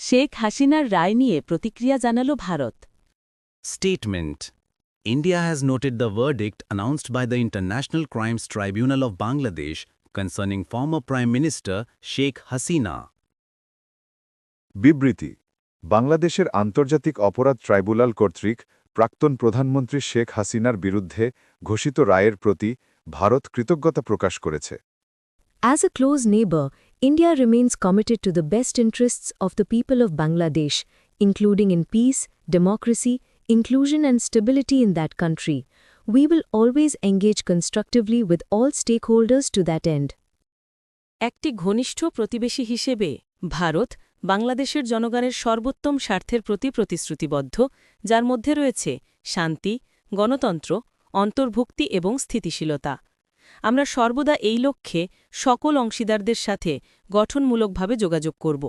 শেখ হাসিনার রায় নিয়ে প্রতিক্রিয়া জানাল Bharat. Statement India has noted the verdict announced by the international crimes tribunal of Bangladesh concerning form former prime minister Sheikh Hasina বিবৃতি। বাংলাদেশের আন্তর্জাতিক অপরাধ ট্রাইব্যুনাল কর্তৃক প্রাক্তন প্রধানমন্ত্রী শেখ হাসিনার বিরুদ্ধে ঘোষিত রায়ের প্রতি ভারত কৃতজ্ঞতা প্রকাশ করেছে। As a close neighbour India remains committed to the best interests of the people of Bangladesh, including in peace, democracy, inclusion and stability in that country. We will always engage constructively with all stakeholders to that end. একটি ঘনিষ্ঠ প্রতিবেশী হিসেবে ভারত বাংলাদেশের জনগণের সর্বোত্তম স্বার্থের প্রতি প্রতিশ্রুতিবদ্ধ যার মধ্যে রয়েছে শান্তি গণতন্ত্র অন্তর্ভুক্তি এবং স্থিতিশীলতা আমরা সর্বদা এই লক্ষ্যে সকল অংশীদারদের সাথে গঠনমূলকভাবে যোগাযোগ করব।